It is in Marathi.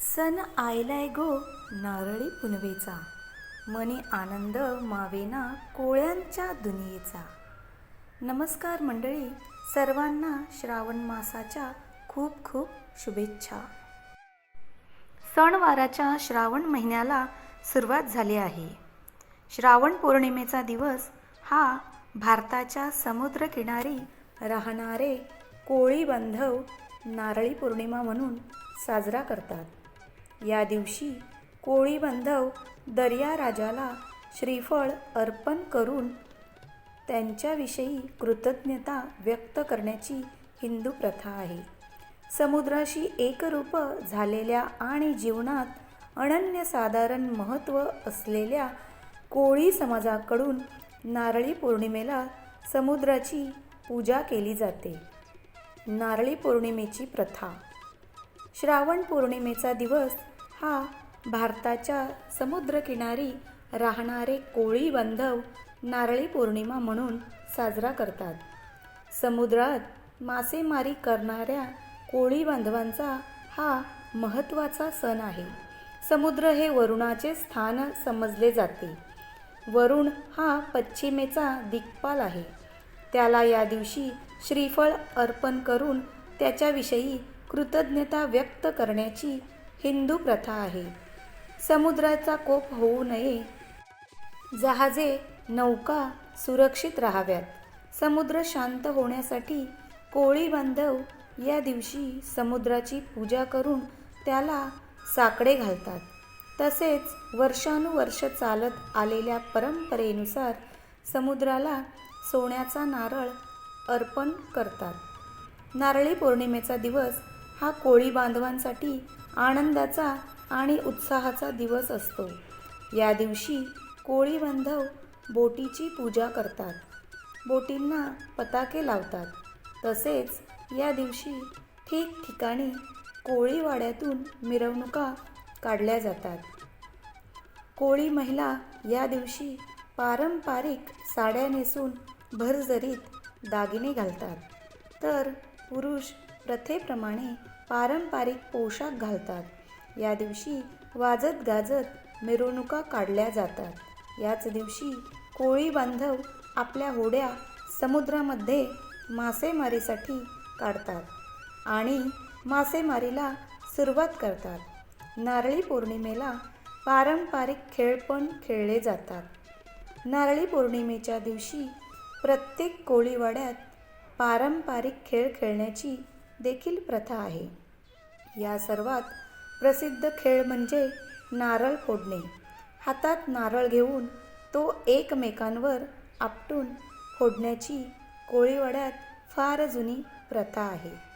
सन आयलाय गो नारळी पुनवेचा. मनी आनंद मावेना कोळ्यांच्या दुनियेचा. नमस्कार मंडळी सर्वांना श्रावण मासाच्या खूप खूप शुभेच्छा. सणवाराच्या श्रावण महिन्याला सुरुवात झाली आहे. श्रावण पौर्णिमेचा दिवस हा भारताच्या समुद्रकिनारी राहणारे कोळी बांधव नारळी पौर्णिमा म्हणून साजरा करतात. या दिवशी कोळी बांधव दर्या राजाला श्रीफळ अर्पण करून त्यांच्याविषयी कृतज्ञता व्यक्त करण्याची हिंदू प्रथा आहे. समुद्राशी एकरूप झालेल्या आणि जीवनात अनन्यसाधारण महत्त्व असलेल्या कोळी समाजाकडून नारळी पौर्णिमेला समुद्राची पूजा केली जाते. नारळी पौर्णिमेची प्रथा. श्रावण पौर्णिमेचा दिवस हा भारताच्या समुद्रकिनारी राहणारे कोळी बांधव नारळी पौर्णिमा म्हणून साजरा करतात. समुद्रात मासेमारी करणाऱ्या कोळी बांधवांचा हा महत्त्वाचा सण आहे. समुद्र हे वरुणाचे स्थान समजले जाते. वरुण हा पश्चिमेचा दिग्पाल आहे. त्याला या दिवशी श्रीफळ अर्पण करून त्याच्याविषयी कृतज्ञता व्यक्त करण्याची हिंदू प्रथा आहे. समुद्राचा कोप होऊ नये. जहाजे नौका सुरक्षित राहाव्यात. समुद्र शांत होण्यासाठी कोळी बांधव या दिवशी समुद्राची पूजा करून त्याला साकडे घालतात. तसेच वर्षानुवर्ष चालत आलेल्या परंपरेनुसार समुद्राला सोन्याचा नारळ अर्पण करतात. नारळी पौर्णिमेचा दिवस हा कोळी बांधवांसाठी आनंदाचा आणि उत्साहाचा दिवस असतो. या दिवशी कोळी बांधव बोटीची पूजा करतात. बोटींना पताके लावतात. तसेच या दिवशी ठिकठिकाणी कोळीवाड्यातून मिरवणुका काढल्या जातात. कोळी महिला या दिवशी पारंपरिक साड्या नेसून भरजरीत दागिने घालतात. तर पुरुष प्रथेप्रमाणे पारंपरिक पोशाख घालतात. या दिवशी वाजत गाजत मिरवणुका काढल्या जातात. याच दिवशी कोळी बांधव आपल्या होड्या समुद्रामध्ये मासेमारीसाठी काढतात आणि मासेमारीला सुरुवात करतात. नारळी पौर्णिमेला पारंपरिक खेळ पण खेळले जातात. नारळी पौर्णिमेच्या दिवशी प्रत्येक कोळीवाड्यात पारंपरिक खेळ खेळण्याची देखील प्रथा आहे. या सर्वात प्रसिद्ध खेळ म्हणजे नारळ फोडणे. हातात नारळ घेऊन तो एकमेकांवर आपटून फोडण्याची कोळीवाड्यात फार जुनी प्रथा आहे.